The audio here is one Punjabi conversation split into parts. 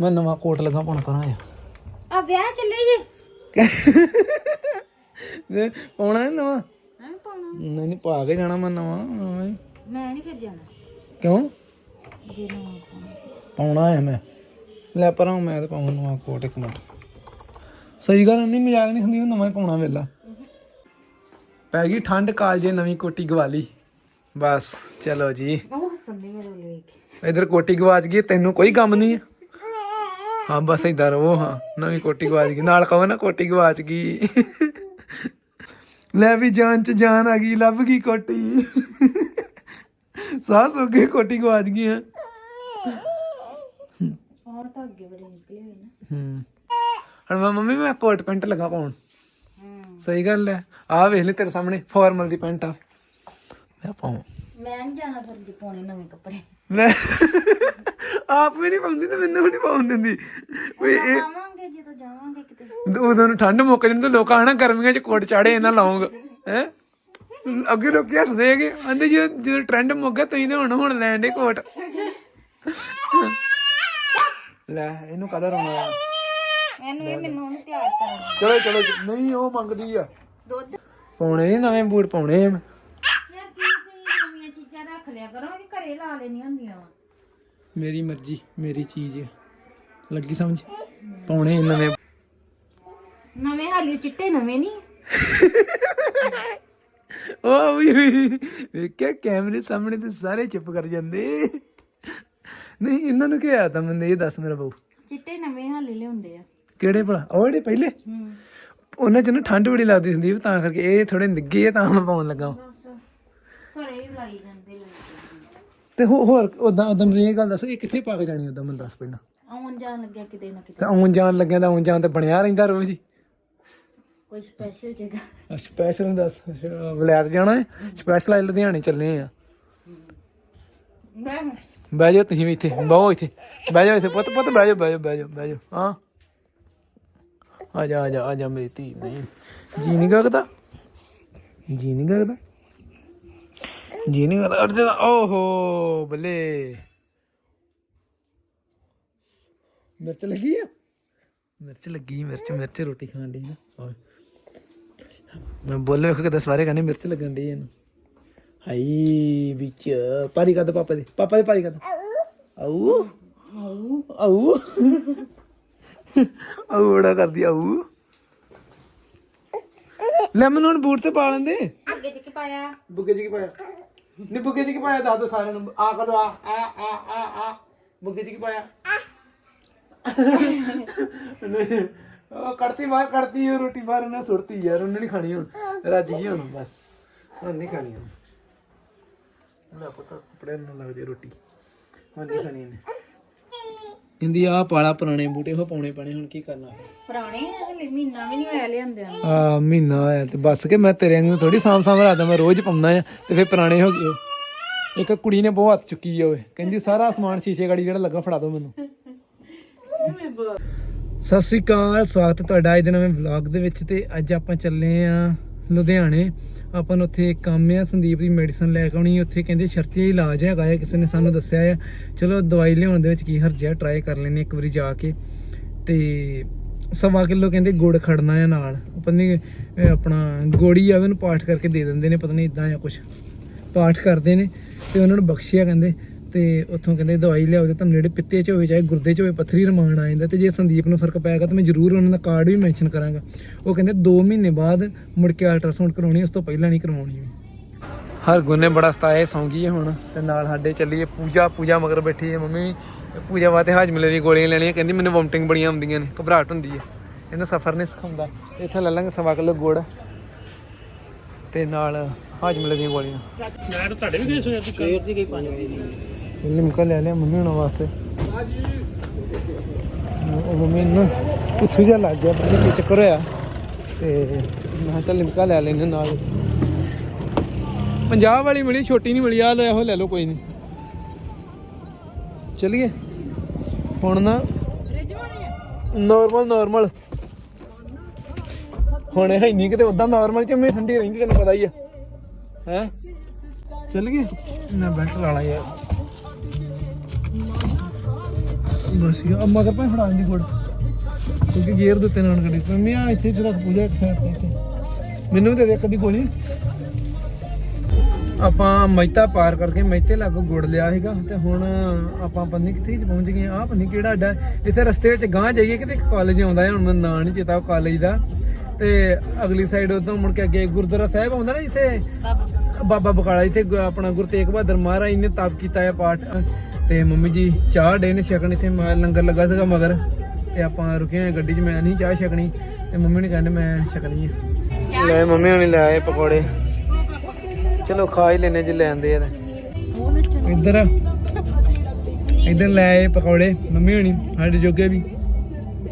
ਮੈਂ ਨਵਾਂ ਕੋਟ ਲਗਾ ਪਾਉਣਾ ਪਰਾਂ ਆ। ਆ ਵਿਆਹ ਚੱਲੇ ਜੀ। ਇਹ ਪਾਉਣਾ ਨੀ ਨਵਾਂ? ਹਾਂ ਪਾਉਣਾ। ਨਹੀਂ ਨਹੀਂ ਪਾ ਕੇ ਜਾਣਾ ਮੈਂ ਨਵਾਂ ਐਵੇਂ। ਮੈਂ ਨਹੀਂ ਫਿਰ ਜਾਣਾ। ਕਿਉਂ? ਜੇ ਨਾ ਪਾਉਣਾ। ਪਾਉਣਾ ਹੈ ਮੈਂ। ਲੈ ਪਰਾਂ ਮੈਂ ਤਾਂ ਪਾਉਂ ਨਵਾਂ ਕੋਟ ਇੱਕ ਮਿੰਟ। ਸਹੀ ਗੱਲ ਨਹੀਂ ਮਜ਼ਾਕ ਨਹੀਂ ਹੁੰਦੀ ਮੈਂ ਨਵਾਂ ਹੀ ਪਾਉਣਾ ਵੇਲਾ। ਪੈ ਗਈ ਠੰਡ ਕਾਲਜੇ ਨਵੀਂ ਕੋਟੀ ਗਵਾ ਲਈ ਬਸ ਚਲੋ ਜੀ। ਉਹ ਮੇਰੇ ਵੇਖ। ਕੇ ਇਧਰ ਕੋਟੀ ਗਵਾਚ ਗਈ ਤੈਨੂੰ ਕੋਈ ਕੰਮ ਨਹੀਂ ਹੈ। ਹਾਂ ਬਸ ਇਧਰ ਉਹ ਹਾਂ। ਨਵੀਂ ਕੋਟੀ ਗਵਾਚ ਗਈ। ਨਾਲ ਕਹੋ ਨਾ ਕੋਟੀ ਗਵਾਚ ਗਈ। ਲੈ ਵੀ ਜਾਨ ਚ ਜਾਨ ਆ ਗਈ ਲੱਭ ਗਈ ਕੋਟੀ ਸਾਹ ਸੋ ਗਈ ਕੋਟੀ ਗਵਾਚ ਗਈ ਹੈ ਹੋਰ ਤਾਂ ਅੱਗੇ ਬੜੇ ਨਿਕਲੇ ਹੋਏ ਨਾ। ਹੂੰ। ਹੁਣ ਮੈਂ ਮੰਮੀ ਮੈਂ ਕੋਟ ਪੈਂਟ ਲਗਾ ਪਾਉਣ। ਹੂੰ। ਸਹੀ ਗੱਲ ਹੈ ਆਹ ਵੇਖ ਲੈ ਤੇਰੇ ਸਾਹਮਣੇ ਫਾਰਮਲ ਦੀ ਪੈਂਟ ਆ। ਮੈਂ ਪਾਉਂ। ਮੈਂ ਨਹੀਂ ਜਾਣਾ ਫਿਰ ਜੀ ਪਾਉਣੇ ਨਵੇਂ ਕੱਪੜੇ। ਮੈਂ ਆਪ ਵੀ ਨਹੀਂ ਪਾਉਂਦੀ ਤੇ ਮੈਨੂੰ ਵੀ ਨਹੀਂ ਪਾਉਣ ਦਿੰਦੀ। ਵੀ ਇਹ ਆਵਾਂਗੇ ਜਦੋਂ ਜਾਵਾਂਗੇ ਕਿਤੇ। ਉਦੋਂ ਨੂੰ ਠੰਡ ਮੁੱਕ ਜਾਂਦੀ ਤੇ ਲੋਕ ਆਣਾ ਗਰਮੀਆਂ 'ਚ ਕੋਟ ਚਾੜੇ ਇਹਨਾਂ ਲਾਉਂਗਾ ਹੈ? ਅੱਗੇ ਲੋਕੀ ਹੱਸਦੇ ਹੈਗੇ ਕਹਿੰਦੇ ਜੇ ਜਦੋਂ ਟ੍ਰੈਂਡ ਮੁੱਕ ਗਿਆ ਤੁਸੀਂ ਤੇ ਹੁਣ ਹੁਣ ਲੈਣ ਦੇ ਕੋਟ। ਲੈ ਇਹਨੂੰ ਕਦਰ ਆਉਣਾ ਮੈਨੂੰ ਇਹ ਮੈਨੂੰ ਉਹਨੂੰ ਤਿਆਰ ਕਰਨ ਚਲੋ ਚਲੋ ਨਹੀਂ ਉਹ ਮੰਗਦੀ ਆ। ਦੁੱਧ ਪਾਉਣੇ ਨੀ ਨਵੇਂ ਬੂਟ ਪਾਉਣੇ ਆ ਮੈਂ। ਯਾਰ ਕੀ ਤੁਸੀਂ ਨਵੀਆਂ ਚੀਜ਼ਾਂ ਰੱਖ ਲਿਆ ਕਰੋ ਇਹ ਘਰੇ ਲਾ ਲੈਣੀਆਂ ਹੁੰਦੀਆਂ ਵਾ। ਮੇਰੀ ਮਰਜ਼ੀ ਮੇਰੀ ਚੀਜ਼ ਹੈ ਲੱਗੀ ਸਮਝ? ਪਾਉਣੇ ਨਵੇਂ। ਨਵੇਂ ਹਾਲੀ ਚਿੱਟੇ ਨਵੇਂ ਨਹੀਂ ਉਹ ਵੀ ਵੇਖਿਆ ਕੈਮਰੇ ਸਾਹਮਣੇ ਤੇ ਸਾਰੇ ਚੁੱਪ ਕਰ ਜਾਂਦੇ। ਨਹੀਂ ਇਹਨਾਂ ਨੂੰ ਕੀ ਆਇਆ ਤਾਂ ਮੈਨੂੰ ਇਹ ਦੱਸ ਮੇਰਾ ਬਾਊ ਚਿੱਟੇ ਨਵੇਂ ਹਾਲੀ ਲਿਆਉਂਦੇ ਆ। ਕਿਹੜੇ ਭਲਾ? ਉਹ ਜਿਹੜੇ ਪਹਿਲੇ? ਉਹਨਾਂ ਚ ਨਾ ਠੰਡ ਬੜੀ ਲੱਗਦੀ ਹੁੰਦੀ ਤਾਂ ਕਰਕੇ ਇਹ ਥੋੜੇ ਨਿੱਗੇ ਆ ਤਾਂ ਮੈਂ ਪਾਉਣ ਲੱਗਾ ਵਾਂ। ਬਸ ਘਰੇ ਹੀ ਲਾਈ ਜਾਂਦੇ ਲਾਈ ਜਾਂਦੇ ਤੇ ਹੋ- ਹੋਰ ਉਦਾਂ ਉਦਾਂ ਮੈਨੂੰ ਇਹ ਗੱਲ ਦੱਸ ਇਹ ਕਿੱਥੇ ਪਾ ਕੇ ਜਾਣੀ ਉਦਾਂ ਮੈਨੂੰ ਦੱਸ ਪਹਿਲਾਂ? ਆਉਣ ਜਾਣ ਲੱਗਿਆ ਕਿਤੇ ਨਾ ਕਿਤੇ। ਤੇ ਆਉਣ ਜਾਣ ਲੱਗਿਆ ਤਾਂ ਆਉਣ ਜਾਣ ਤੇ ਬਣਿਆ ਰਹਿੰਦਾ ਰੋਜ਼ ਹੀ। ਕੋਈ ਸਪੈਸ਼ਲ ਜਗ੍ਹਾ। ਸਪੈਸ਼ਲ ਦੱਸ ਅੱਛਾ, ਵਲੈਤ ਜਾਣਾ ਹੈ? ਸਪੈਸ਼ਲ ਲੁਧਿਆਣੇ ਚੱਲੇ ਆ। ਮੈਂ ਬਹਿ ਜਾਓ ਤੁਸੀਂ ਵੀ ਇੱਥੇ ਬਹੁ ਇੱਥੇ। ਬਹਿ ਜਾਓ ਇੱਥੇ ਪੁੱਤ ਪੁੱਤ ਬਹਿ ਜਾਓ ਬਹਿ ਜਾਓ ਬਹਿ ਜਾਓ ਬਹਿ ਜਾਓ। ਹਾਂ। ਆ ਜਾ ਆ ਜਾ ਆ ਜਾ ਮੇਰੀ ਧੀ ਨਹੀਂ। ਜੀ ਨਹੀਂ ਗਗਦਾ? ਜੀ ਨਹੀਂ ਗਗਦਾ? ਜੀ ਨਹੀਂ ਗਗਦਾ ਅਰਜਨ ਓਹੋ ਬੱਲੇ। ਮਿਰਚ ਲੱਗੀ ਆ? ਮਿਰਚ ਲੱਗੀ ਮਿਰਚ ਮਿਰਚ ਰੋਟੀ ਖਾਣ ਦੀ ਨਾ। ਮੈਂ ਬੋਲੇ ਵੇਖ ਕੇ ਦਸ ਵਾਰੇ ਕਹਿੰਦੇ ਮਿਰਚ ਲੱਗਣ ਦੀ ਇਹਨੂੰ। ਹਾਈ ਵਿੱਚ ਪਾਰੀ ਕਰ ਪਾਪਾ ਦੇ ਪਾਪਾ ਦੇ ਪਾਰੀ ਕਰ ਆਊ। ਆਊ। ਆਊ ਆਊ ਬੜਾ ਕਰਦੀ ਆਊ। ਲੈ ਮੈਨੂੰ ਹੁਣ ਬੂਟ ਤੇ ਪਾ ਲੈਂਦੇ। ਅੱਗੇ ਚ ਕੀ ਪਾਇਆ? ਬੁੱਗੇ ਚ ਕੀ ਪਾਇਆ? ਨਹੀਂ ਬੁੱਗੇ ਚ ਕੀ ਪਾਇਆ? ਦੱਸ ਦੋ ਸਾਰਿਆਂ ਕੜਤੀ ਬਾਹਰ ਕੜਤੀ ਉਹ ਰੋਟੀ ਬਾਹਰ ਉਹਨੇ ਸੁੱਟਤੀ ਯਾਰ, ਉਹਨੇ ਨਹੀਂ ਖਾਣੀ ਹੁਣ। ਰੱਜ ਗਈ ਹੁਣ, ਬਸ। ਹੁਣ ਨਹੀਂ ਖਾਣੀ ਹੁਣ। ਲੈ ਪੁੱਤ, ਕੱਪੜੇ ਨੂੰ ਲੱਗ ਰੋਟੀ। ਹੁਣ ਨਹੀਂ ਖਾਣੀ ਇਹਨੇ। ਕਹਿੰਦੀ ਆ ਪਾਲਾ ਪੁਰਾਣੇ ਬੂਟੇ ਉਹ ਪਾਉਣੇ ਪੈਣੇ ਹੁਣ ਕੀ ਕਰਨਾ? ਪੁਰਾਣੇ ਹਲੇ ਮਹੀਨਾ ਵੀ ਨਹੀਂ ਹੋਇਆ ਲਿਆਂਦੇ ਆ ਆ ਮਹੀਨਾ ਆਇਆ ਤੇ ਬਸ ਕੇ ਮੈਂ ਤੇਰੇ ਨੂੰ ਥੋੜੀ ਸਾਂਭ ਸਾਂਭ ਰੱਖਦਾ ਮੈਂ ਰੋਜ਼ ਪਾਉਂਦਾ ਆ ਤੇ ਫੇਰ ਪੁਰਾਣੇ ਹੋ ਗਏ। ਇੱਕ ਕੁੜੀ ਨੇ ਬਹੁਤ ਹੱਥ ਚੁੱਕੀ ਆ ਓਏ। ਕਹਿੰਦੀ ਸਾਰਾ ਸਮਾਨ ਸ਼ੀਸ਼ੇ ਗਾੜੀ ਜਿਹੜਾ ਲੱਗਾ ਫੜਾ ਦਿਓ ਮੈਨੂੰ। ਸਤਿ ਸ੍ਰੀ ਅਕਾਲ ਸਵਾਗਤ ਹੈ ਤੁਹਾਡਾ ਅੱਜ ਦੇ ਨਵੇਂ ਵਲੌਗ ਦੇ ਵਿੱਚ ਤੇ ਅੱਜ ਆਪਾਂ ਚੱਲੇ ਆ ਲੁਧਿਆਣੇ। ਆਪਾਂ ਨੂੰ ਉੱਥੇ ਕੰਮ ਆ, ਸੰਦੀਪ ਦੀ ਮੈਡੀਸਨ ਲੈ ਕੇ ਆਉਣੀ ਉੱਥੇ ਕਹਿੰਦੇ ਸ਼ਰਤੀ ਇਲਾਜ ਹੈਗਾ ਹੈ ਕਿਸੇ ਨੇ ਸਾਨੂੰ ਦੱਸਿਆ ਆ। ਚਲੋ ਦਵਾਈ ਲਿਆਉਣ ਦੇ ਵਿੱਚ ਕੀ ਹਰਜਿਆ ਟਰਾਈ ਕਰ ਲੈਨੇ ਇੱਕ ਵਾਰੀ ਜਾ ਕੇ। ਤੇ ਸਵਾ ਕਿਲੋ ਕਹਿੰਦੇ ਗੁੜ ਖੜਨਾ ਆ ਨਾਲ। ਪਤਾ ਨਹੀਂ ਆਪਣਾ ਗੋੜੀ ਆਵੇ ਉਹਨੂੰ ਪਾਠ ਕਰਕੇ ਦੇ ਦਿੰਦੇ ਨੇ, ਪਤਾ ਨਹੀਂ ਇਦਾਂ ਜਾਂ ਕੁਝ ਪਾਠ ਕਰਦੇ ਨੇ ਤੇ ਉਹਨਾਂ ਨੂੰ ਬਖਸ਼ਿਆ ਕਹਿੰਦੇ। ਤੇ ਉੱਥੋਂ ਕਹਿੰਦੇ ਦਵਾਈ ਲਿਆਓ ਤੇ ਤੁਹਾਨੂੰ ਜਿਹੜੇ ਪਿੱਤੇ 'ਚ ਹੋਵੇ ਚਾਹੇ ਗੁਰਦੇ 'ਚ ਹੋਵੇ ਪੱਥਰੀ ਰਮਾਨ ਆ ਜਾਂਦਾ ਤੇ ਜੇ ਸੰਦੀਪ ਨੂੰ ਫ਼ਰਕ ਪੈਗਾ ਤਾਂ ਮੈਂ ਜ਼ਰੂਰ ਉਹਨਾਂ ਦਾ ਕਾਰਡ ਵੀ ਮੈਂਸ਼ਨ ਕਰਾਂਗਾ। ਉਹ ਕਹਿੰਦੇ 2 ਮਹੀਨੇ ਬਾਅਦ ਮੁੜ ਕੇ ਅਲਟਰਾਸਾਊਂਡ ਕਰਾਉਣੀ ਉਸ ਤੋਂ ਪਹਿਲਾਂ ਨਹੀਂ ਕਰਵਾਉਣੀ ਹਰ ਗੁੰਨੇ ਬੜਾ ਸਤਾਏ ਸੌਂ ਗਈ ਹੈ ਹੁਣ। ਤੇ ਨਾਲ ਸਾਡੇ ਚੱਲੀਏ ਪੂਜਾ ਪੂਜਾ ਮਗਰ ਬੈਠੀ ਹੈ ਮੰਮੀ। ਵੀ ਪੂਜਾ ਵਾਸਤੇ ਹਾਜਮਲੇ ਦੀ ਗੋਲੀਆਂ ਲੈਣੀਆਂ ਕਹਿੰਦੀ ਮੈਨੂੰ ਵੋਮਟਿੰਗ ਬੜੀਆਂ ਆਉਂਦੀਆਂ ਨੇ ਘਬਰਾਹਟ ਹੁੰਦੀ ਹੈ ਇਹਨੂੰ ਸਫਰ ਨਹੀਂ ਸਿਖਾਉਂਦਾ। ਇੱਥੇ ਲੈ ਲਾਂਗੇ ਸਵਾ ਕਿਲੋ ਗੁੜ ਤੇ ਨਾਲ ਹਾਜਮਲੇ ਦੀਆਂ ਗੋਲੀਆਂ। ਮੈਂ ਤੁਹਾਡੇ ਵੀ ਗਏ ਸੋ? ਯਾਰ ਸਵੇਰ ਦੀ ਗਈ 5 ਵਜੇ ਲਿਮਕਾ ਲੈ ਲਿਆ ਮੰਮੀ ਹੁਣਾਂ ਵਾਸਤੇ। ਉਹ ਮੰਮੀ ਨੂੰ ਪੁੱਛੂ ਜਿਹਾ ਲੱਗ ਗਿਆ, ਪਰ ਕੀ ਚੱਕਰ ਹੋਇਆ। ਤੇ ਮੈਂ ਕਿਹਾ ਲਿਮਕਾ ਲੈ ਲੈਨੇ ਨਾਲ। ਪੰਜਾਬ ਵਾਲੀ ਮਿਲੀ, ਛੋਟੀ ਨਹੀਂ ਮਿਲੀ ਆ ਲੈ, ਉਹ ਲੈ ਲਓ, ਕੋਈ ਨਹੀਂ। ਚਲਿਏ। ਹੁਣ ਨਾ ਨਾਰਮਲ ਨਾਰਮਲ ਹੁਣ ਇਹ ਨਹੀਂ ਕਿਤੇ ਉਦਾਂ ਨਾਰਮਲ ਚ ਮੈਂ ਠੰਡੀ ਰਹਿੰਦੀ, ਤੈਨੂੰ ਪਤਾ ਹੀ ਆ। ਹੈ? ਚੱਲ ਗਏ ਨਾ ਬੈਠ ਲਾਣਾ ਲਾ ਯਾਰ। ਬਸ ਇਹ ਆ ਮਗਰ ਪਾ ਫੜਾ ਦੀ ਗੁੜ ਕਿਉਂਕਿ ਗੇਅਰ ਦੇ ਉੱਤੇ ਨਾ ਗੱਡੀ ਮੰਮੀ ਆ ਇੱਥੇ ਰੱਖ ਪੂਜਾ ਇੱਕ ਸਾਈਡ ਤੇ ਮੈਨੂੰ ਵੀ ਦੇ ਦੇ ਕਦੀ ਗੋਲੀ। ਆਪਾਂ ਮਹਿਤਾ ਪਾਰ ਕਰਕੇ ਮਹਿਤੇ ਲਾਗੋ ਗੁੜ ਲਿਆ ਸੀਗਾ। ਤੇ ਹੁਣ ਆਪਾਂ ਪੰਨੀ ਕਿੱਥੇ ਚ ਪਹੁੰਚ ਗਏ ਆ ਪੰਨੀ ਕਿਹੜਾ ਅੱਡਾ? ਇੱਥੇ ਰਸਤੇ ਵਿੱਚ ਗਾਂ ਜਾਈਏ ਕਿਤੇ ਕਾਲਜ ਆਉਂਦਾ ਹੈ। ਹੁਣ ਮੈਨੂੰ ਨਾਂ ਨਹੀਂ ਚੇਤਾ ਉਹ ਕਾਲਜ ਦਾ। ਤੇ ਅਗਲੀ ਸਾਈਡ ਉਦੋਂ ਮੁੜ ਕੇ ਅੱਗੇ ਗੁਰਦੁਆਰਾ ਸਾਹਿਬ ਆਉਂਦਾ ਨਾ ਜਿੱਥੇ ਬਾਬਾ ਬਕਾਲਾ ਇੱਥੇ ਗੁ- ਆਪਣਾ ਗੁਰੂ ਤੇਗ ਬਹਾਦਰ ਮਹਾਰਾਜ ਨੇ ਤਪ ਕੀਤਾ ਹੈ ਪਾਠ। ਤੇ ਮੰਮੀ ਜੀ ਚਾਹ ਡੇ ਨੇ ਛਕਣ ਇੱਥੇ ਮੈਂ ਲੰਗਰ ਲੱਗਾ ਸੀਗਾ ਮਗਰ ਤੇ ਆਪਾਂ ਰੁਕੇ ਹੋਏ ਗੱਡੀ 'ਚ ਮੈਂ ਨਹੀਂ ਚਾਹ ਛਕਣੀ ਤੇ ਮੰਮੀ ਨੇ ਕਹਿੰਦੇ ਮੈਂ ਛਕਣੀ ਹੈ ਲੈ ਮੰਮੀ ਹੁਣੇ ਲੈ ਆਏ ਪਕੌੜੇ। ਚਲੋ ਖਾ ਹੀ ਲੈਨੇ ਜੇ ਲੈ ਆਂਦੇ ਯਾਰ ਇੱਧਰ ਇੱਧਰ ਲੈ ਆਏ ਪਕੌੜੇ ਮੰਮੀ ਹੁਣੀ ਸਾਡੇ ਜੋਗੇ ਵੀ।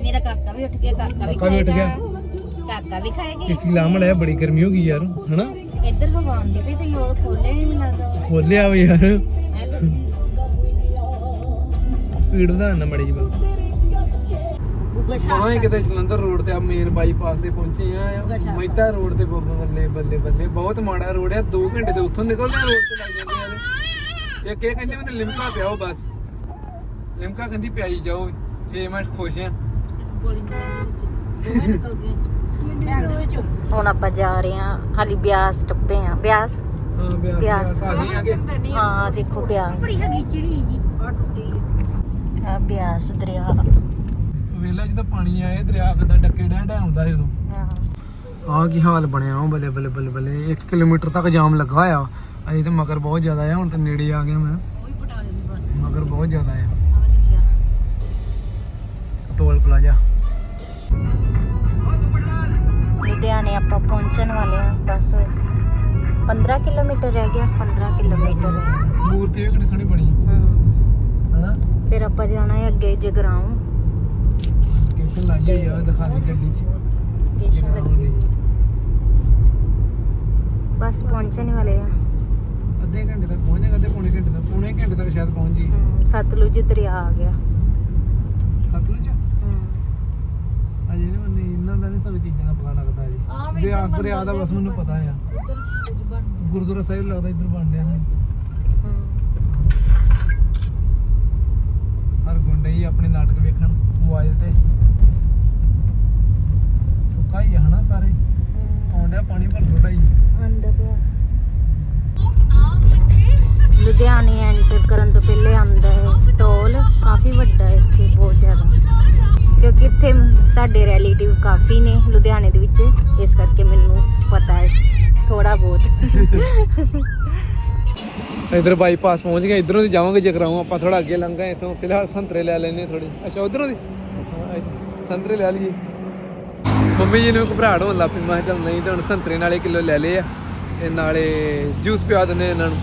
ਮੇਰਾ ਕਾਕਾ ਵੀ ਉੱਠ ਗਿਆ ਕਾਕਾ ਵੀ ਕਾਕਾ ਵੀ ਉੱਠ ਗਿਆ। ਖਾਏਗਾ। ਕਾਕਾ ਵੀ ਖਾਏਗਾ। ਇਸ ਲਾਮੜ ਹੈ ਬੜੀ ਗਰਮੀ ਹੋ ਗਈ ਯਾਰ ਹਨਾ? ਇੱਧਰ ਹਵਾ ਆਉਂਦੀ ਪਈ ਤੇ ਉਹ ਖੋਲੇ ਨਹੀਂ ਲੱਗਦਾ। ਖੋਲਿਆ ਵੇ ਯਾਰ। ਸਪੀਡ ਵਧਾਉਣਾ ਮੜੀ ਜੀ ਬਸ ਹਾਂ ਕਿਤੇ ਜਲੰਧਰ ਰੋਡ ਤੇ ਆ ਮੇਨ ਬਾਈਪਾਸ ਤੇ ਪਹੁੰਚੇ ਆ ਮਹਿਤਾ ਰੋਡ ਤੇ ਬੱਬਾ ਬੱਲੇ ਬੱਲੇ ਬੱਲੇ। ਬਹੁਤ ਮਾੜਾ ਰੋਡ ਆ 2 ਘੰਟੇ ਤੇ ਉੱਥੋਂ ਨਿਕਲਦੇ ਆ ਰੋਡ ਤੇ ਲੱਗ ਜਾਂਦੇ ਆ। ਇੱਕ ਇਹ ਕਹਿੰਦੇ ਮੈਨੂੰ ਲਿਮਕਾ ਪਿਆਓ ਬਸ। ਲਿਮਕਾ ਕਹਿੰਦੀ ਪਿਆਈ ਜਾਓ ਫੇ ਮੈਂ ਖੁਸ਼ ਆ। ਹੁਣ ਆਪਾਂ ਜਾ ਰਹੇ ਹਾਂ ਹਾਲੀ ਬਿਆਸ ਟੱਪੇ ਆ ਬਿਆਸ? ਹਾਂ ਬਿਆਸ ਆ ਗਏ ਹਾਂ ਦੇਖੋ ਬਿਆਸ। ਬੜੀ ਹੈਗੀ ਚਿੜੀ ਜੀ। ਆ। ਬਿਆਸ ਦਰਿਆ। ਵੇਲਾ ਜਦੋਂ ਪਾਣੀ ਆਏ ਦਰਿਆ ਕਿਦਾਂ ਡੱਕੇ ਡੈਂਡ ਆਉਂਦਾ ਸੀ ਉਦੋਂ। ਹਾਂ ਆਹ ਕੀ ਹਾਲ ਬਣਿਆ ਉਹ ਬੱਲੇ ਬੱਲੇ ਬੱਲੇ ਬੱਲੇ। 1 ਕਿਲੋਮੀਟਰ ਤੱਕ ਜਾਮ ਲੱਗਾ ਹੋਇਆ। ਅਜੇ ਤੇ ਮਗਰ ਬਹੁਤ ਜ਼ਿਆਦਾ ਆ ਹੁਣ ਤੇ ਨੇੜੇ ਆ ਗਿਆ ਮੈਂ। ਮਗਰ ਬਹੁਤ ਜ਼ਿਆਦਾ ਆ। Toll plaza. ਲੁਧਿਆਣੇ ਆਪਾਂ ਪਹੁੰਚਣ ਵਾਲੇ ਆ ਬਸ। 15 ਕਿਲੋਮੀਟਰ ਰਹਿ ਗਿਆ 15 ਕਿਲੋਮੀਟਰ। ਮੂਰਤੀ ਵੀ ਕਿੰਨੀ ਸੋਹਣੀ ਬਣੀ। ਫਿਰ ਆਪਾਂ ਜਾਣਾ ਹੈ ਅੱਗੇ ਜਗਰਾਉਂ। ਲੋਕੇਸ਼ਨ ਲਾਈ ਹੋਈ ਆ ਦਿਖਾ ਦੇ ਗੱਡੀ 'ਚ। ਸਟੇਸ਼ਨ ਲੱਗੀ। ਬਸ ਪਹੁੰਚਣ ਵਾਲੇ ਆ। ਅੱਧੇ ਘੰਟੇ ਤੱਕ ਪਹੁੰਚ ਜਾਏਗਾ ਅੱਧੇ ਪੌਣੇ ਘੰਟੇ ਤੱਕ ਪੌਣੇ ਘੰਟੇ ਤੱਕ ਸ਼ਾਇਦ ਪਹੁੰਚ ਜੀ ਹਮ, ਸਤਲੁਜ ਦਰਿਆ ਆ ਗਿਆ। ਸਤਲੁਜ? ਹਮ, ਅਜੇ ਨਹੀਂ ਮੈਨੂੰ ਇਹਨਾਂ ਦਾ ਨਹੀਂ ਸਭ ਚੀਜ਼ਾਂ ਦਾ ਪਤਾ ਲੱਗਦਾ ਜੀ ਬਿਆਸ ਦਰਿਆ ਦਾ ਬਸ ਮੈਨੂੰ ਪਤਾ ਆ। ਗੁਰਦੁਆਰਾ ਸਾਹਿਬ ਲੱਗਦਾ ਇੱਧਰ ਬਣ ਰਿਹਾ ਹੁਣ ਹਮ, ਹੀ ਆਪਣੇ ਨਾਟਕ ਵੇਖਣ ਮੋਬਾਈਲ ਤੇ। ਸੁੱਕਾ ਹੀ ਆ ਹਨਾ ਸਾਰੇ। ਹਮ, ਆਉਂਦਿਆ ਪਾਣੀ ਪਰ ਥੋੜਾ ਹੀ। ਆਉਂਦਾ ਪਿਆ ਲੁਧਿਆਣੇ ਐਂਟਰ ਕਰਨ ਤੋਂ ਪਹਿਲੇ ਆਉਂਦਾ ਹੈ ਟੋਲ ਕਾਫੀ ਵੱਡਾ ਹੈ ਇੱਥੇ ਬਹੁਤ ਜ਼ਿਆਦਾ। ਕਿਉਂਕਿ ਇੱਥੇ ਸਾਡੇ ਰਿਲੇਟਿਵ ਕਾਫੀ ਨੇ ਲੁਧਿਆਣੇ ਦੇ ਵਿੱਚ ਇਸ ਕਰਕੇ ਮੈਨੂੰ ਪਤਾ ਹੈ ਥੋੜਾ ਬਹੁਤ। ਇਧਰ ਬਾਈਪਾਸ ਪਹੁੰਚ ਗਏ ਇਧਰੋਂ ਦੀ ਜਾਵਾਂਗੇ ਜਗਰਾਉਂ ਆਪਾਂ ਥੋੜਾ ਅੱਗੇ ਲੰਘਾਂ ਇਥੋਂ। ਫਿਲਹਾਲ ਸੰਤਰੇ ਲੈ ਲੈਨੇ ਥੋੜੇ ਅੱਛਾ, ਉਧਰੋਂ ਦੀ? ਸੰਤਰੇ ਲੈ ਲਈਏ। ਮੰਮੀ ਜੀ ਨੂੰ ਘਬਰਾਹਟ ਹੋਣ ਲੱਗ ਪਈ, ਮੈਂ ਕਿਹਾ ਚੱਲ ਨਹੀਂ ਤਾਂ ਹੁਣ ਸੰਤਰੇ ਨਾਲੇ ਕਿਲੋ ਲੈ ਲਏ ਆ। ਤੇ ਨਾਲੇ ਜੂਸ ਪਿਆ ਦਿੰਨੇ ਇਹਨਾਂ ਨੂੰ।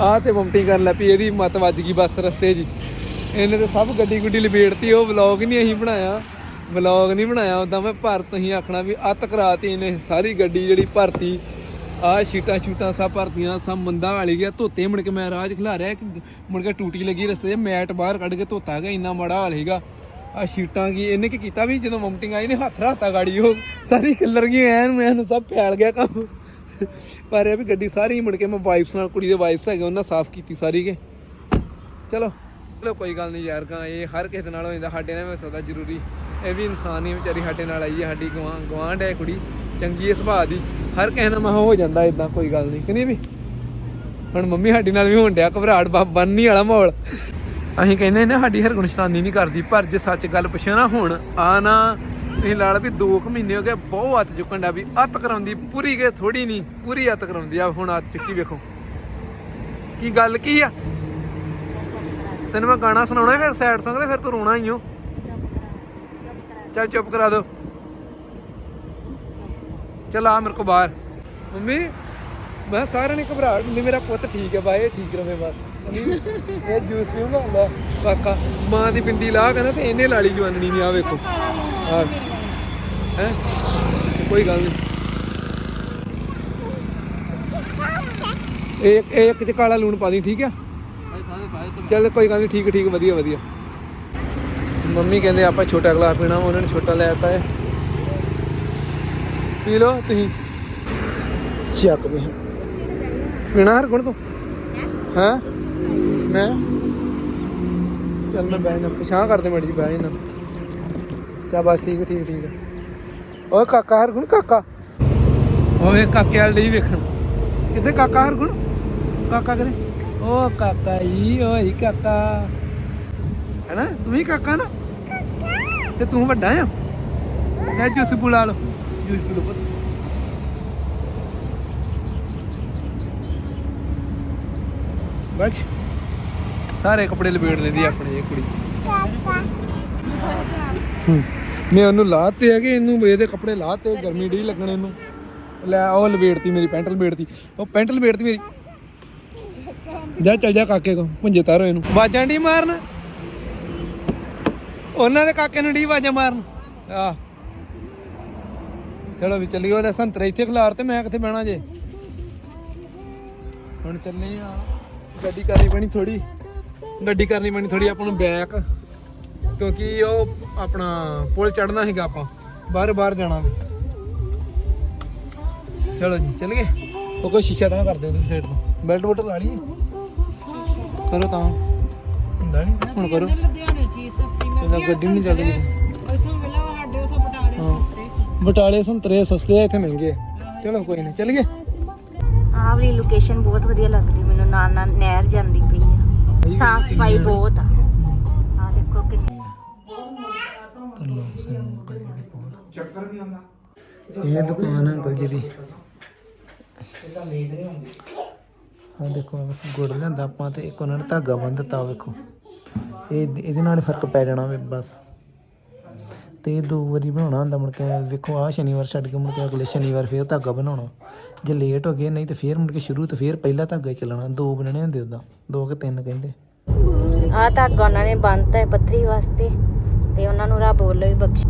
ਆਹ ਤੇ ਵੋਮਟਿੰਗ ਕਰਨ ਲੱਗ ਪਈ, ਇਹਦੀ ਮਤ ਵੱਜ ਗਈ ਬੱਸ ਰਸਤੇ 'ਚ ਇਹਨੇ ਤੇ ਸਭ ਗੱਡੀ ਗੁੱਡੀ ਲਪੇੜਤੀ, ਉਹ ਵਲੌਗ ਨਹੀਂ ਅਸੀਂ ਬਣਾਇਆ। ਵਲੌਗ ਨਹੀਂ ਬਣਾਇਆ ਉਦਾਂ ਮੈਂ ਭਰ ਤੁਸੀਂ ਆਖਣਾ ਵੀ ਅੱਤ ਕਰਾਤੀ ਇਹਨੇ, ਸਾਰੀ ਗੱਡੀ ਜਿਹੜੀ ਭਰਤੀ। ਆਹ ਸ਼ੀਟਾਂ ਸ਼ੂਟਾਂ ਸਭ ਭਰਤੀਆਂ, ਸਭ ਮੰਦਾ ਵਾਲੀ ਗਿਆ। ਧੋਤੇ ਮੁੜ ਕੇ ਮੈਂ ਰਾਜ ਖਿਲਾ ਰਿਹਾ ਮੁੜ ਕੇ ਟੂਟੀ ਲੱਗੀ ਰਸਤੇ 'ਚ, ਮੈਟ ਬਾਹਰ ਕੱਢ ਕੇ ਧੋਤਾ ਹੈਗਾ ਇੰਨਾ ਮਾੜਾ ਹਾਲ ਸੀਗਾ। ਆ ਸ਼ੀਟਾਂ ਕੀ, ਇਹਨੇ ਕੀ ਕੀਤਾ ਵੀ ਜਦੋਂ ਵੋਮਟਿੰਗ ਆਈ ਨੇ ਹੱਥ ਰਾਤਾ ਗਾੜੀ ਉਹ ਸਾਰੀ ਕਲਰ ਗਈ ਐਨ ਮੈਨੂੰ ਸਭ ਫੈਲ ਗਿਆ ਕੰਮ। ਪਰ ਇਹ ਵੀ ਗੱਡੀ ਸਾਰੀ ਮੁੜ ਕੇ ਮੈਂ ਵਾਈਫਸ ਨਾਲ, ਕੁੜੀ ਦੇ ਵਾਈਫਸ ਹੈਗੇ, ਉਹਨਾਂ ਸਾਫ਼ ਕੀਤੀ ਸਾਰੀ ਕੇ। ਚਲੋ ਚਲੋ ਕੋਈ ਗੱਲ ਨਹੀਂ ਯਾਰ ਕਾਂ ਇਹ ਹਰ ਕਿਸੇ ਦੇ ਨਾਲ ਹੋ ਜਾਂਦਾ, ਸਾਡੇ ਨਾਲ ਵੀ ਸਦਾ ਜ਼ਰੂਰੀ। ਇਹ ਵੀ ਇਨਸਾਨ ਹੀ ਵਿਚਾਰੀ ਸਾਡੇ ਨਾਲ ਆਈ ਹੈ, ਸਾਡੀ ਗਵਾਂ ਗਵਾਂਢ ਹੈ ਕੁੜੀ, ਚੰਗੀ ਹੈ ਸੁਭਾਅ ਦੀ। ਹਰ ਕਿਸੇ ਨਾਲ ਮੈਂ ਹੋ ਜਾਂਦਾ ਇਦਾਂ ਕੋਈ ਗੱਲ ਨਹੀਂ, ਕਿ ਨਹੀਂ ਵੀ? ਹੁਣ ਮੰਮੀ ਸਾਡੀ ਨਾਲ ਵੀ ਹੋਣ ਡਿਆ ਘਬਰਾਹਟ ਬੰਨੀ ਵਾਲਾ ਮਾਹੌਲ। ਅਸੀਂ ਕਹਿੰਦੇ ਨੇ ਸਾਡੀ ਹਰਗੁਣ ਸ਼ਤਾਨੀ ਨਹੀਂ ਕਰਦੀ, ਪਰ ਜੇ ਸੱਚ ਗੱਲ ਪੁੱਛੋ ਨਾ ਹੁਣ, ਆ ਨਾ, ਤੁਸੀਂ ਲਾ ਵੀ 2 ਮਹੀਨੇ ਹੋ ਗਏ ਬਹੁਤ ਹੱਥ ਚੁੱਕਣ ਦਾ ਵੀ, ਅੱਤ ਕਰਾਉਂਦੀ, ਪੂਰੀ ਕੇ ਥੋੜੀ ਨਹੀਂ, ਪੂਰੀ ਅੱਤ ਕਰਾਉਂਦੀ ਆ, ਹੁਣ ਹੱਥ ਚੁੱਕੀ ਵੇਖੋ। ਕੀ ਗੱਲ ਕੀ ਆ? ਤੈਨੂੰ ਮੈਂ ਗਾਣਾ ਸੁਣਾਉਣਾ ਫਿਰ, ਸੈਡ Song ਤੇ ਫਿਰ ਤੂੰ ਰੋਣਾ ਹੀ ਹੋ ਚੱਲ ਚੁੱਪ ਕਰਾ ਦੋ। ਚੱਲ ਆ ਮੇਰੇ ਕੋ ਬਾਹਰ। ਮੰਮੀ ਮੈਂ ਸਾਰਿਆਂ ਨੇ ਘਬਰਾ ਹੁੰਦੀ ਮੇਰਾ ਪੁੱਤ ਠੀਕ ਹੈ ਬਾਏ ਠੀਕ ਰਵੇ ਬਸ। ਨਹੀਂ, ਇਹ ਜੂਸ ਪੀਊਗਾ? ਲੈ ਕਾਕਾ ਮਾਂ ਦੀ ਬਿੰਦੀ ਲਾਹ ਕੇ ਤੇ ਇਹਨੇ ਲਾਲੀ ਜਵਾਨਣੀ ਨਹੀਂ ਆ ਵੇਖੋ। ਹਾਂ। ਹੈ? ਕੋਈ ਗੱਲ ਨਹੀਂ ਇੱਕ ਇੱਕ ਚ ਕਾਲਾ ਲੂਣ ਪਾ ਦੀ ਠੀਕ ਆ ਚੱਲ ਕੋਈ ਗੱਲ ਨਹੀਂ ਠੀਕ ਠੀਕ ਵਧੀਆ ਵਧੀਆ। ਮੰਮੀ ਕਹਿੰਦੇ ਆਪਾਂ ਛੋਟਾ ਗਲਾਸ ਪੀਣਾ ਉਹਨਾਂ ਨੇ ਛੋਟਾ ਲੈ ਆਤਾ ਹੈ। ਪੀ ਲਓ ਤੁਸੀਂ। ਚੱਕ ਵੀ। ਪੀਣਾ ਹਰ ਗੁਣ ਤੂੰ? ਹਾਂ? ਮੈਂ? ਚੱਲ ਮੈਂ ਬਹਿ ਨਾ ਪਛਾਣ ਕਰਦੇ ਮੜੀ ਜੀ ਨਾ ਚਾ ਬਸ ਠੀਕ ਠੀਕ ਠੀਕ। ਓਏ ਕਾਕਾ ਹਰਗੁਣ ਕਾਕਾ। ਓਏ ਕਾਕੇ ਵਾਲ ਨਹੀਂ ਵੇਖਣ। ਕਿੱਥੇ ਕਾਕਾ ਹਰਗੁਣ ਕਾਕਾ ਕਰੇ? ਓ ਕਾਕਾ ਹੀ ਓਏ ਕਾਕਾ। ਹੈਨਾ? ਤੂੰ ਹੀ ਕਾਕਾ ਨਾ। ਤੇ ਤੂੰ ਵੱਡਾ ਆ। ਲੈ ਜੂਸ ਪੁਲਾ ਲਓ। ਸਾਰੇ ਕੱਪੜੇ ਲਪੇਟ ਲੈਂਦੀ ਆ ਆਪਣੀ ਇਹ ਕੁੜੀ ਹੂੰ। ਮੈਂ ਉਹਨੂੰ ਲਾਤੇ ਹੈਗੇ ਇਹਨੂੰ ਇਹਦੇ ਕੱਪੜੇ ਲਾਤੇ ਗਰਮੀ ਢੀ ਲੱਗਣ ਇਹਨੂੰ। ਲੈ ਉਹ ਲਪੇੜਤੀ ਮੇਰੀ ਪੈਂਟ ਲਪੇੜਤੀ ਉਹ ਪੈਂਟ ਲਪੇੜਤੀ ਮੇਰੀ। ਜਾ ਚੱਲ ਜਾ ਕਾਕੇ ਕੋ ਪੁੰਜੇ ਤਾਰੋ ਇਹਨੂੰ। ਵਾਜਾਂ ਢੀ ਮਾਰਨ? ਉਹਨਾਂ ਦੇ ਕਾਕੇ ਨੂੰ ਢੀ ਵਾਜਾਂ ਮਾਰਨ? ਆ ਚਲੋ ਵੀ ਚੱਲੀਏ ਉਹਦੇ ਸੰਤਰੇ ਇੱਥੇ ਖਿਲਾਰ ਤੇ ਮੈਂ ਕਿੱਥੇ ਬਹਿਣਾ ਜੇ। ਹੁਣ ਚੱਲੇ ਆ। ਗੱਡੀ ਕਰਨੀ ਪੈਣੀ ਥੋੜੀ ਗੱਡੀ ਕਰਨੀ ਪੈਣੀ ਥੋੜੀ ਆਪਾਂ ਨੂੰ ਬੈਕ ਕਿਉਂਕਿ ਉਹ ਆਪਣਾ ਪੁਲ ਚੜਨਾ ਹੈਗਾ ਆਪਾਂ। ਬਾਹਰ ਬਾਹਰ ਜਾਣਾ ਵੀ। ਚਲੋ ਜੀ ਚੱਲ ਗਏ ਉਹ ਕੋਈ ਸ਼ੀਸ਼ਾ ਤਾਂ ਕਰ ਦਿਓ ਤੁਸੀਂ ਸਾਈਡ ਤੋਂ। ਬੈਲਟ ਬੁਲਟ ਲਾ ਲਈਏ। ਕਰੋ ਤਾਂ। ਹੁੰਦਾ ਨਹੀਂ ਹੁਣ ਕਰੋ। ਲੁਧਿਆਣੇ ਚੀਜ਼ ਸਸਤੀ ਇਹਦਾ ਗੱਡੀ ਨਹੀਂ ਚੱਲਦੀ ਬਟਾਲੇ ਸੰਤਰੇ ਸਸਤੇ ਆ ਇੱਥੇ ਮਹਿੰਗੇ ਆ। ਚਲੋ ਕੋਈ ਨਹੀਂ ਚੱਲ ਗਏ ਆਹ ਵਾਲੀ ਲੋਕੇਸ਼ਨ ਬਹੁਤ ਵਧੀਆ ਲੱਗਦੀ ਮੈਨੂੰ ਨਾਲ ਨਾਲ ਨਹਿਰ ਜਾਂਦੀ ਪਈ ਆ। ਸਾਫ਼ ਸਫ਼ਾਈ ਬਹੁਤ ਆ। ਆ ਦੇਖੋ ਕਿੰਨੀ ਇਹ ਦੁਕਾਨ ਹੈ ਅੰਕਲ ਜੀ ਦੀ। ਹਾਂ ਦੇਖੋ ਗੁੜ ਲੈਂਦਾ ਆਪਾਂ ਤੇ ਇੱਕ ਉਹਨਾਂ ਨੇ ਧਾਗਾ ਬੰਨ ਦਿੱਤਾ ਵੇਖੋ। ਇਹ ਇਹਦੇ ਨਾਲ ਹੀ ਫ਼ਰਕ ਪੈ ਜਾਣਾ ਵੇ ਬਸ। ਤੇ ਦੋ ਵਾਰੀ ਬਣਾਉਣਾ ਹੁੰਦਾ ਮੁੜ ਕੇ ਵੇਖੋ ਆਹ ਸ਼ਨੀਵਾਰ ਛੱਡ ਕੇ ਮੁੜ ਕੇ ਅਗਲੇ ਸ਼ਨੀਵਾਰ ਫੇਰ ਧਾਗਾ ਬਣਾਉਣਾ। ਜੇ ਲੇਟ ਹੋ ਗਏ ਨਹੀਂ ਤੇ ਫੇਰ ਮੁੜ ਕੇ ਸ਼ੁਰੂ ਤੋਂ ਫੇਰ ਪਹਿਲਾ ਧਾਗਾ ਹੀ ਚੱਲਣਾ ਦੋ ਬਣਨੇ ਹੁੰਦੇ ਉਦਾਂ ਦੋ ਕਿ ਤਿੰਨ ਕਹਿੰਦੇ। ਆ ਧਾਗਾ ਉਹਨਾਂ ਨੇ ਬੰਨਤਾ ਹੈ ਪੱਥਰੀ ਵਾਸਤੇ ਤੇ ਉਹਨਾਂ ਨੂੰ ਰੱਬ ਵੱਲੋਂ ਵੀ ਬਖਸ਼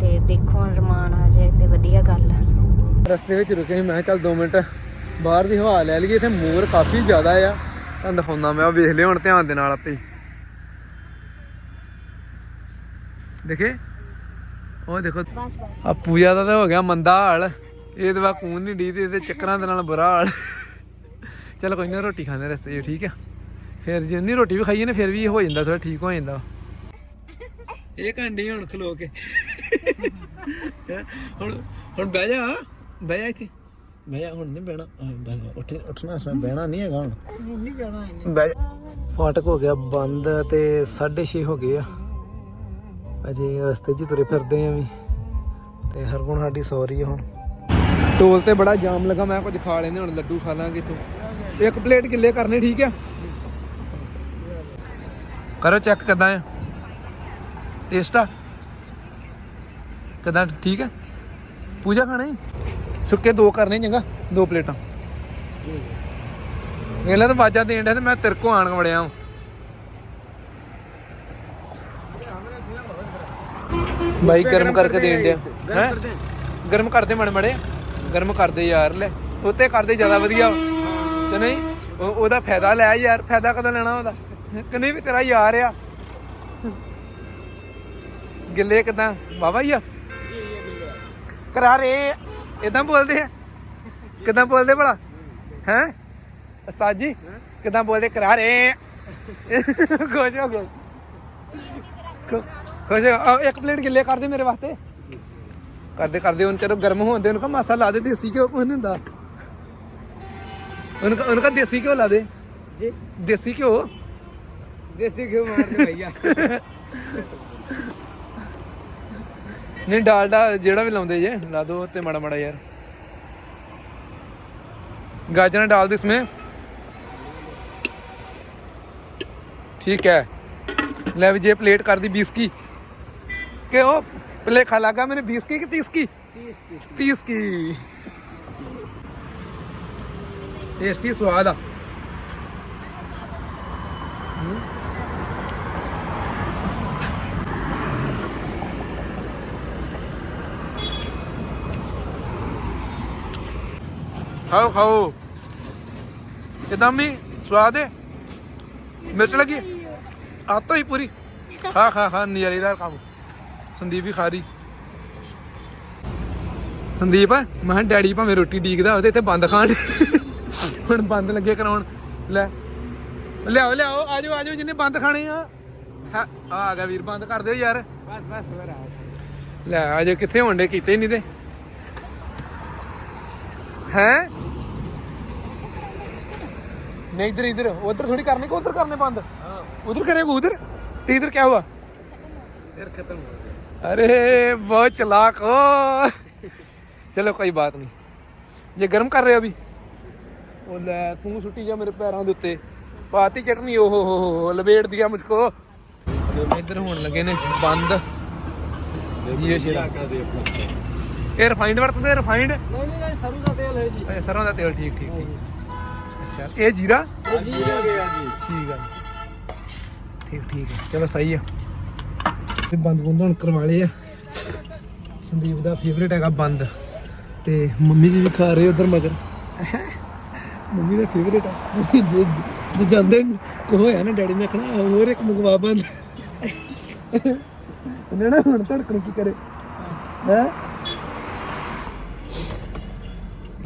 ਤੇ ਦੇਖੋ ਰਮਾਨ ਆ ਜਾਏ ਤੇ ਵਧੀਆ ਗੱਲ ਆ। ਰਸਤੇ ਵਿੱਚ ਰੁਕੇ ਸੀ ਮੈਂ ਕਿਹਾ ਚੱਲ 2 ਮਿੰਟ ਬਾਹਰ ਦੀ ਹਵਾ ਲੈ ਲਈਏ ਇੱਥੇ ਮੋਰ ਕਾਫੀ ਜ਼ਿਆਦਾ ਆ। ਤੁਹਾਨੂੰ ਦਿਖਾਉਂਦਾ ਮੈਂ ਉਹ ਵੇਖ ਲਿਓ ਹੁਣ ਧਿਆਨ ਦੇ ਨਾਲ ਆਪੇ ਹੀ। ਦੇਖੇ? ਉਹ ਦੇਖੋ ਆ ਪੂਜਾ ਦਾ ਤਾਂ ਹੋ ਗਿਆ ਮੰਦਾ ਹਾਲ। ਇਹ ਤਾਂ ਕੂਨ ਨਹੀਂ ਡੀ ਤੇ ਇਹਦੇ ਚੱਕਰਾਂ ਦੇ ਨਾਲ ਬੁਰਾ ਹਾਲ। ਚਲ ਕੋਈ ਨਾ ਰੋਟੀ ਖਾਣੇ ਰਸਤੇ 'ਚ ਠੀਕ ਆ? ਫਿਰ ਜੇ ਨਹੀਂ ਰੋਟੀ ਵੀ ਖਾਈਏ ਨਾ ਫਿਰ ਵੀ ਹੋ ਜਾਂਦਾ ਥੋੜਾ ਠੀਕ ਹੋ ਜਾਂਦਾ। ਇਹ ਕੰਡੀ ਹੁਣ ਖਲੋ ਕੇ? ਹੁਣ ਹੁਣ ਬਹਿ ਜਾ ਬਹਿ ਜਾ ਇੱਥੇ। ਬਹਿ ਜਾ ਹੁਣ ਨਹੀਂ ਬਹਿਣਾ। ਜਾ ਉੱਠ ਉੱਠਣਾ ਅਸਾਂ ਬਹਿਣਾ ਨਹੀਂ ਹੈਗਾ ਹੁਣ। ਨਹੀਂ ਬਹਿਣਾ ਬਹਿ ਜਾ। ਫਾਟਕ ਹੋ ਗਿਆ ਬੰਦ ਤੇ 6:30 ਹੋ ਗਏ ਆ। ਅਜੇ ਰਸਤੇ 'ਚ ਤੁਰੇ ਫਿਰਦੇ ਆ ਵੀ। ਤੇ ਹਰਗੁਣ ਸਾਡੀ ਸੌਰੀ ਆ ਹੁਣ। ਟੋਲ ਤੇ ਬੜਾ ਜਾਮ ਲੱਗਾ, ਮੈਂ ਕੁਝ ਖਾ ਲੈਨੇ ਹੁਣ ਲੱਡੂ ਖਾ ਲਾਂਗੇ ਇੱਥੋਂ। ਇੱਕ ਪਲੇਟ ਕਿੱਲੇ ਕਰਨੇ, ਠੀਕ ਆ? ਕਰੋ ਚੈੱਕ ਕਿਦਾਂ ਆ? ਟੇਸਟ ਆ? ਕਿਦਾਂ, ਠੀਕ ਹੈ ਪੂਜਾ ਖਾਣੇ ਸੁੱਕੇ ਦੋ ਕਰਨੇ, ਚੰਗਾ, ਦੋ ਪਲੇਟਾਂ। ਵੇਲਾ ਤਾਂ ਵਾਜਾ ਦੇਣ ਡਿਆ ਤੇ ਮੈਂ ਤੇਰੇ ਕੋ ਆਣ ਵੜਿਆ ਵਾਂ। ਬਾਈ ਗਰਮ ਕਰਕੇ ਦੇਣ ਡਿਆ। ਹੈ? ਗਰਮ ਕਰਦੇ ਮੜੇ ਮੜੇ। ਗਰਮ ਕਰਦੇ ਯਾਰ ਲੈ। ਉੱਤੇ ਕਰਦੇ ਜ਼ਿਆਦਾ ਵਧੀਆ। ਤੇ ਨਹੀਂ ਉਹ- ਉਹਦਾ ਫਾਇਦਾ ਲੈ ਯਾਰ ਫਾਇਦਾ ਕਦੋਂ ਲੈਣਾ ਉਹਦਾ? ਕਿ ਨਹੀਂ ਵੀ ਤੇਰਾ ਯਾਰ ਆ। ਗਿੱਲੇ ਕਿਦਾਂ? ਵਾਵਾ ਹੀ ਆ। ਕਰਾਰੇ ਇਦਾਂ ਬੋਲਦੇ ਆ। ਕਿਦਾਂ ਬੋਲਦੇ ਭਲਾ? ਹੈ? ਉਸਤਾਦ ਜੀ ਕਿਦਾਂ ਬੋਲਦੇ? ਕਰਾਰੇ ਖੁਸ਼ ਹੋ ਗਏ। ਖੁ- ਖੁਸ਼ ਹੋ ਆਹ ਇੱਕ ਪਲੇਟ ਗਿੱਲੇ ਕਰ ਦੇ ਮੇਰੇ ਵਾਸਤੇ ਕਰਦੇ ਕਰਦੇ ਉਹਨਾਂ ਚਿਰ ਗਰਮ ਹੋਣ ਦੇ ਉਹਨਾਂ ਕਾ ਮਾਸਾ ਲਾ ਦੇ ਦੇਸੀ ਘਿਓ ਕੋਈ ਨਹੀਂ ਹੁੰਦਾ ਉਹਨਾਂ ਕਾ ਉਹਨਾਂ ਕਾ ਦੇਸੀ ਘਿਓ ਲਾ ਦੇ ਜੀ ਦੇਸੀ ਘਿਓ ਦੇਸੀ ਘਿਓ ਮਾਰਦੇ ਭਈਆ ਨਹੀਂ ਡਾਲਡਾ ਜਿਹੜਾ ਵੀ ਲਾਉਂਦੇ ਜੇ ਲਾ ਦੋ ਤੇ ਮਾੜਾ ਮਾੜਾ ਯਾਰ गाजर डाल दो इसमें ठीक है ले भी ये प्लेट कर दी बीस की के ओ प्लेट खा लगा मैंने बीस की कि तीस की तीस की टेस्टी स्वाद आ हम्म। ਖਾਓ ਖਾਓ ਕਿਦਾਂ ਵੀ ਸਵਾਦ ਹੈ ਮਿਰਚ ਲੱਗੀ ਆਤੋ ਹੀ ਪੂਰੀ ਖਾ ਖਾ ਖਾ ਨਜ਼ਾਰੇਦਾਰ ਕੰਮ ਸੰਦੀਪ ਵੀ ਖਾ ਰਹੀ। ਸੰਦੀਪ ਮੈਂ ਡੈਡੀ ਭਾਵੇਂ ਰੋਟੀ ਡੀਕਦਾ ਉਹਦੇ ਇੱਥੇ ਬੰਦ ਖਾਣ। ਹੁਣ ਬੰਦ ਲੱਗੇ ਕਰਾਉਣ। ਲੈ ਲਿਆਓ ਲਿਆਓ ਆਜੋ ਆਜੋ ਜਿਹਨੇ ਬੰਦ ਖਾਣੇ ਆ। ਆ ਗਿਆ ਵੀਰ ਬੰਦ ਕਰ ਦਿਓ ਯਾਰ। ਬਸ ਬਸ ਵਰਾ ਲੈ ਆਜੋ ਕਿੱਥੇ ਹੋਣਡੇ ਕੀਤੇ ਨਹੀਂ ਤੇ। ਹੈ? ਨਹੀਂ ਇਧਰ ਇਧਰ ਉਧਰ ਥੋੜੀ ਕਰਨੇ ਕੋ ਉਧਰ ਕਰਨੇ ਬੰਦ। ਹਾਂ। ਉਧਰ ਕਰੇਗਾ ਉਧਰ। ਤੇ ਇਧਰ ਕਿਆ ਹੋਆ? ਫਿਰ ਖਤਮ ਹੋ अरे बहुत चलाक हो चलो कोई बात नहीं ये गर्म कर रहे हो अभी ਉਹ ਲੈ ਤੂੰ ਸੁੱਟੀ ਜਾ ਮੇਰੇ ਪੈਰਾਂ ਦੇ ਉੱਤੇ ਪਾਤੀ ਚਟਨੀ ਓਹ ਹੋ ਹੋ ਹੋ ਲਪੇਟ ਦਿਆ ਮੁਝਕੋ ਇੱਧਰ ਹੋਣ ਲੱਗੇ ਨੇ ਬੰਦ ਜੀ ਸ਼ੇਰਾ ਇਹ ਰਿਫਾਈਂਡ ਵਰਤਦੇ ਰਿਫਾਈਂਡ ਨਹੀਂ ਨਹੀਂ ਨਹੀਂ ਸਰੋਂ ਦਾ ਤੇਲ ਹੈ ਜੀ ਅੱਛਾ ਸਰੋਂ ਦਾ ਤੇਲ ਠੀਕ ਠੀਕ ਠੀਕ ਅੱਛਾ ਇਹ ਜੀਰਾ ਜੀ ਆ ਗਿਆ ਜੀ ਠੀਕ ਆ ਠੀਕ ਠੀਕ ਹੈ ਚਲੋ ਸਹੀ ਆ ਤੇ ਬੰਦ ਬੰਦ ਹੁਣ ਕਰਵਾ ਲਏ ਆ। ਸੰਦੀਪ ਦਾ ਫੇਵਰੇਟ ਹੈਗਾ ਬੰਦ। ਤੇ ਮੰਮੀ ਜੀ ਵੀ ਖਾ ਰਹੇ ਉਧਰ ਮਗਰ। ਮੰਮੀ ਦਾ ਫੇਵਰੇਟ ਆ। ਜਾਂਦੇ ਕੋ ਹੋਇਆ ਨਾ, ਡੈਡੀ ਨੇ ਆਖਣਾ, ਹੋਰ ਇੱਕ ਮੰਗਵਾ ਬੰਦ। ਉਹਨੇ ਨਾ ਹੁਣ ਧੜਕਣ ਕੀ ਕਰੇ। ਹੈ?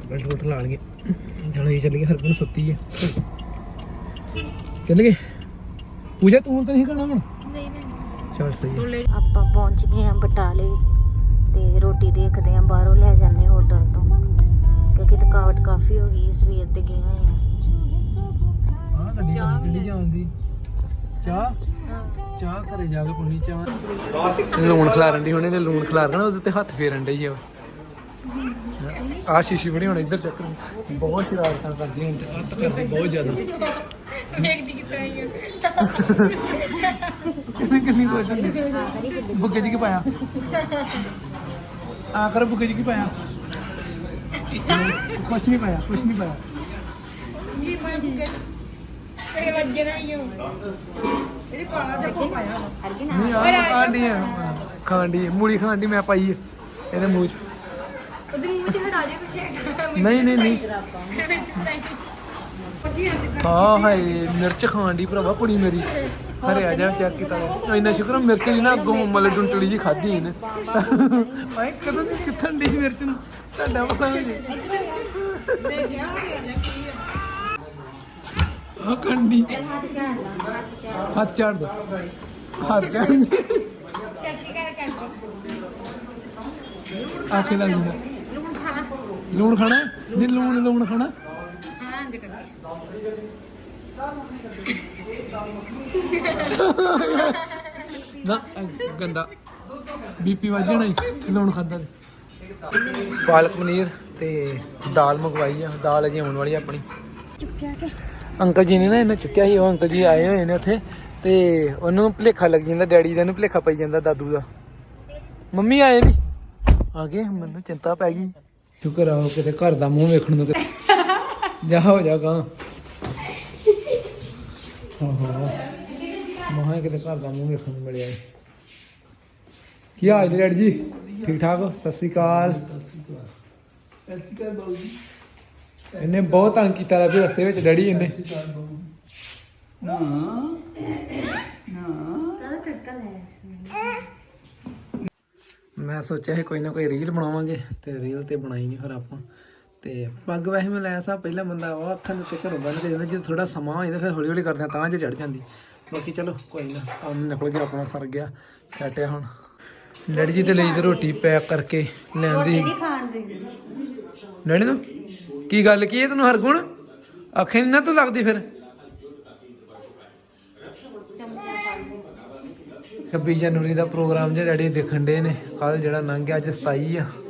ਬੈਠ ਬੈਠ ਲਾ ਲਈਏ। ਚਲੋ ਇਹ ਚੱਲੀਏ, ਹਰਗੁਣ ਸੁੱਤੀ ਹੈ ਚੱਲ ਗਏ ਪੂਜਾ, ਤੂੰ ਤਾਂ ਨਹੀਂ ਖਾਣਾ ਹੁਣ? ਨਹੀਂ ਨਹੀਂ। ਚਲ ਸਹੀ ਹੈ। ਆਪਾਂ ਪਹੁੰਚ ਗਏ ਆ ਬਟਾਲੇ ਤੇ ਰੋਟੀ ਦੇਖਦੇ ਆ ਬਾਹਰੋਂ ਲੈ ਜਾਂਦੇ ਹੋਟਲ ਤੋਂ। ਕਿਉਂਕਿ ਥਕਾਵਟ ਕਾਫੀ ਹੋ ਗਈ ਸਵੇਰ ਦੇ ਗਏ ਹੋਏ ਆ ਜਾਂਦੀ ਚਾਹ ਚਾਹ? ਘਰੇ ਜਾ ਕੇ ਪੁੰਨੀ ਚਾਹ। ਲੂਣ ਖਲਾਰਨ ਦੀ ਹੁਣੇ ਤੇ ਲੂਣ ਖਲਾਰ ਨਾ ਉਹਦੇ ਤੇ ਹੱਥ ਫੇਰਨ ਡਈ ਆ। ਆ ਸ਼ੀਸ਼ੀ ਬੜੀ ਹੁਣ ਇੱਧਰ ਚੱਕਰ ਬਹੁਤ ਸ਼ਰਾਰਤਾਂ ਕਰਦੀ ਹੁਣ ਤੇ ਹੱਥ ਕਰਦੀ ਬਹੁਤ ਜ਼ਿਆਦਾ। ਕਿੰਨੀ ਕਿੰਨੀ ਖੁਸ਼ ਹੁੰਦੀ ਬੁੱਗੇ ਜੀ ਕੀ ਪਾਇਆ? ਆ ਕਰ ਬੁੱਗੇ ਜੀ ਕੀ ਪਾਇਆ? ਕੁਛ ਨਹੀਂ ਪਾਇਆ ਕੁਛ ਨਹੀਂ ਪਾਇਆ। ਨਹੀਂ ਆ ਖਾਂਡੀ ਹੈ ਖਾਂਡੀ ਮੂਲੀ ਖਾਂਡੀ ਮੈਂ ਪਾਈ ਹੈ ਇਹਦੇ ਮੂੰਹ ਚ। ਨਹੀਂ ਨਹੀਂ ਨਹੀਂ। ਹਾਂ, ਹਾਏ, ਮਿਰਚ ਖਾਂਡੀ ਭਰਾਵਾ ਕੁੜੀ ਮੇਰੀ। ਹਰੇ ਆ ਜਾ ਚੈੱਕ ਕੀਤਾ ਇੰਨਾ ਸ਼ੁਕਰ ਆ, ਮਿਰਚ ਨਹੀਂ ਨਾ ਅੱਗੋਂ ਮਲੇ ਡੁੰਟੜੀ ਜੀ ਖਾਧੀ ਇਹਨੇ। ਮੈਂ ਕਦੋਂ ਦੀ ਚਿੱਥਣ ਦੀ ਮਿਰਚ ਨੂੰ? ਤੁਹਾਡਾ ਪਤਾ ਨਹੀਂ ਆ ਕੰਡੀ। ਹੱਥ ਝਾੜ ਦੋ। ਹੱਥ ਝਾੜ ਆਖੇ ਦਾ ਲੂਣ। ਲੂਣ ਖਾਣਾ? ਹੈ? ਨਹੀਂ, ਲੂਣ ਲੂਣ ਖਾਣਾ? ਨਾ ਅ, ਗੰਦਾ। ਬੀਪੀ ਵੱਜ ਜਾਣਾ ਈ, ਲੂਣ ਖਾਦਾ ਪਾਲਕ ਪਨੀਰ ਤੇ ਦਾਲ ਮੰਗਵਾਈ ਆ ਦਾਲ ਅਜੇ ਆਉਣ ਵਾਲੀ ਆ ਆਪਣੀ। ਅੰਕਲ ਜੀ ਨੇ ਨਾ ਇਹਨੇ ਚੁੱਕਿਆ ਸੀ ਉਹ ਅੰਕਲ ਜੀ ਆਏ ਹੋਏ ਨੇ ਉੱਥੇ। ਤੇ ਉਹਨੂੰ ਭੁਲੇਖਾ ਲੱਗ ਜਾਂਦਾ ਡੈਡੀ ਦਾ ਨੂੰ ਭੁਲੇਖਾ ਪਈ ਜਾਂਦਾ ਦਾਦੂ ਦਾ। ਮੰਮੀ ਆਏ ਨਹੀਂ ਆ ਗਏ ਮੈਨੂੰ ਚਿੰਤਾ ਪੈ ਗਈ। ਸ਼ੁਕਰ ਆ ਉਹ ਕਿਤੇ ਘਰ ਦਾ ਮੂੰਹ ਵੇਖਣ ਨੂੰ ਜਾ ਹੋ ਜਾ ਗਾ। ਮਹਾਂ ਕਿਤੇ ਘਰ ਦਾ ਮੂੰਹ ਵੇਖਣ ਨੂੰ ਮਿਲਿਆ ਏ। ਕੀ ਹਾਲ ਜੀ ਡੈਡੀ ਜੀ? ਠੀਕ ਠਾਕ ਹੋ? ਸਤਿ ਸ੍ਰੀ ਅਕਾਲ। ਇਹਨੇ ਬਹੁਤ ਤੰਗ ਕੀਤਾ ਰਿਹਾ ਰਸਤੇ ਵਿੱਚ ਡੈਡੀ ਇਹਨੇ ਮੈਂ ਸੋਚਿਆ ਸੀ ਕੋਈ ਨਾ ਕੋਈ ਰੀਲ ਬਣਾਵਾਂਗੇ ਤੇ ਰੀਲ ਤੇ ਬਣਾਈ ਨਹੀਂ ਫਿਰ ਆਪਾਂ। ਤੇ ਪੱਗ ਵੈਸੇ ਮੈਂ ਲਾਇਆ ਸਾ ਪਹਿਲਾ ਬੰਦਾ ਉਹ ਅੱਖਾਂ ਦੇ ਉੱਤੇ ਘਰੋਂ ਬੰਨ ਕੇ ਜਾਂਦਾ ਜੇ ਥੋੜਾ ਸਮਾਂ ਹੋ ਜਾਂਦਾ ਫਿਰ ਹੌਲੀ ਹੌਲੀ ਕਰਦੇ ਆ ਤਾਂ ਜੇ ਚੜ ਜਾਂਦੀ। ਬਾਕੀ ਚਲੋ ਕੋਈ ਨਾ ਕੰਮ ਨਿਕਲ ਗਿਆ ਆਪਣਾ ਸਰ ਗਿਆ ਸੈਟ ਆ ਹੁਣ। ਡੈਡੀ ਜੀ ਦੇ ਲਈ ਤੇ ਰੋਟੀ ਪੈਕ ਕਰਕੇ ਲੈਂਦੀ ਡੈਡੀ ਨੂੰ? ਕੀ ਗੱਲ ਕੀ ਹੈ ਤੈਨੂੰ ਹਰਗੁਣ? ਅੱਖੇ ਨੀ ਨਾ ਤੂੰ ਲੱਗਦੀ ਫਿਰ। 26 ਜਨਵਰੀ ਦਾ ਪ੍ਰੋਗਰਾਮ ਜਿਹੜਾ ਡੈਡੀ ਦੇਖਣ ਦੇ ਨੇ ਕੱਲ ਜਿਹੜਾ ਲੰਘ ਗਿਆ ਅੱਜ 27 ਆ। ਤੇ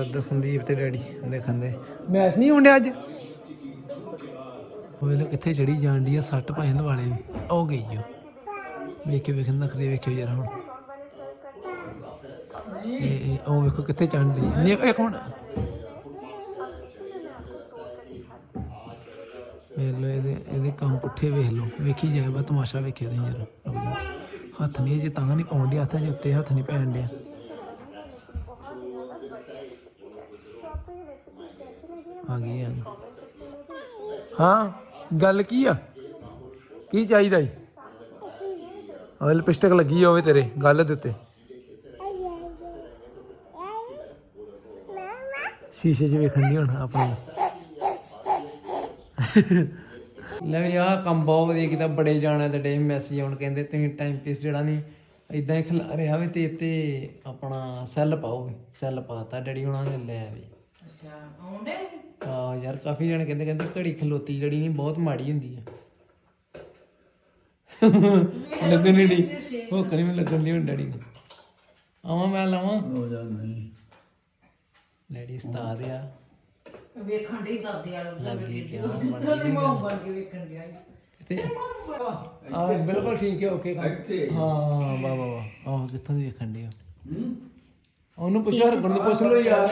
ਉੱਧਰ ਸੰਦੀਪ ਤੇ ਡੈਡੀ ਦੇਖਣ ਦੇ। ਮੈਚ ਨਹੀਂ ਹੁੰਦੇ ਅੱਜ? ਉਹ ਵੇਲੇ ਕਿੱਥੇ ਚੜੀ ਜਾਂਦੀ ਆ ਸੱਟ ਪੈਣ ਵਾਲੇ ਉਹ ਗਈ ਓ। ਵੇਖ ਕੇ ਵੇਖਣ ਨਖਰੇ ਵੇਖਿਓ ਜਰਾ ਹੁਣ। ਇਹ ਉਹ ਵੇਖੋ ਕਿੱਥੇ ਚੜ੍ਹਦੀ ਨਹੀਂ, ਇੱਕ ਹੁਣ। ਵੇਖ ਲਓ, ਇਹਦੇ ਇਹਦੇ ਕੰਮ ਪੁੱਠੇ ਵੇਖ ਲੋ ਵੇਖੀ ਜਾਏ ਬਾ ਤਮਾਸ਼ਾ ਵੇਖਿਆ ਤੁਸੀਂ ਜਰਾ ਹੱਥ ਨਹੀਂ ਜੇ ਤਾਂ ਨਹੀਂ ਪਾਉਣ ਡਿਆ ਹੱਥਾਂ ਦੇ ਉੱਤੇ ਹੱਥ ਨਹੀਂ ਪੈਣ ਡਿਆ ਆ ਗਈ ਆ ਹਾਂ ਗੱਲ ਕੀ ਆ? ਕੀ ਚਾਹੀਦਾ ਈ? ਉਹ ਲਿਪਸਟਿਕ ਲੱਗੀ ਹੋਵੇ ਤੇਰੇ ਗੱਲ ਦੇ ਉੱਤੇ। ਸ਼ੀਸ਼ੇ 'ਚ ਵੇਖਣ ਦੀ ਹੁਣ ਆਪਣੀ। ਲੈ ਵੀ ਆਹ ਕੰਮ ਬਹੁਤ ਵਧੀਆ ਕੀਤਾ ਬੜੇ ਜਾਣਾ ਤੇ ਡੇ ਮੈਸੇਜ ਆਉਣ ਕਹਿੰਦੇ ਤੁਸੀਂ ਟਾਈਮ ਪੀਸ ਜਿਹੜਾ ਨਹੀਂ ਇਦਾਂ ਹੀ ਖਿਲਾ ਰਿਹਾ ਵੀ ਤੇ ਤੇ ਆਪਣਾ ਸੈੱਲ ਪਾਓ ਵੀ ਸੈੱਲ ਪਾਤਾ ਡੈਡੀ ਹੁਣਾਂ ਨੇ ਲੈ ਵੀ। ਅੱਛਾ ਆਉਂਦੇ? ਆ ਯਾਰ ਕਾਫੀ ਜਣੇ ਕਹਿੰਦੇ ਕਹਿੰਦੇ ਘੜੀ ਖਲੋਤੀ ਜਿਹੜੀ ਨਹੀਂ ਬਹੁਤ ਮਾੜੀ ਹੁੰਦੀ ਆ। ਲੱਗਣ ਨਹੀਂ ਡਈ। ਉਹ ਕਰੀ ਮੈਂ ਲੱਗਣ ਨਹੀਂ ਡੈਡੀ ਨੂੰ। ਆਵਾਂ ਮੈਂ ਲਾਵਾਂ? ਹੋ ਜਾ ਨਹੀਂ। ਡੈਡੀ ਉਸਤਾਦ ਆ। ਵੇਖਣ ਦੇ ਦਾਦੇ ਵਾਲਾ ਲੱਗੀ ਕਿਆ ਉਹਦੀ ਮੋਹ ਬਣ ਕੇ ਵੇਖਣ ਗਿਆ? ਤੇ ਆ ਬਿਲਕੁਲ ਠੀਕ ਹੈ ਓਕੇ ਹਾਂ ਵਾਹ ਵਾਹ ਵਾਹ। ਆਹ ਕਿੱਥੋਂ ਦੀ ਵੇਖਣ ਦੇ ਉਹਨੂੰ ਪੁੱਛੋ ਹਰ ਗੁਣ ਪੁੱਛ ਲਓ ਯਾਰ।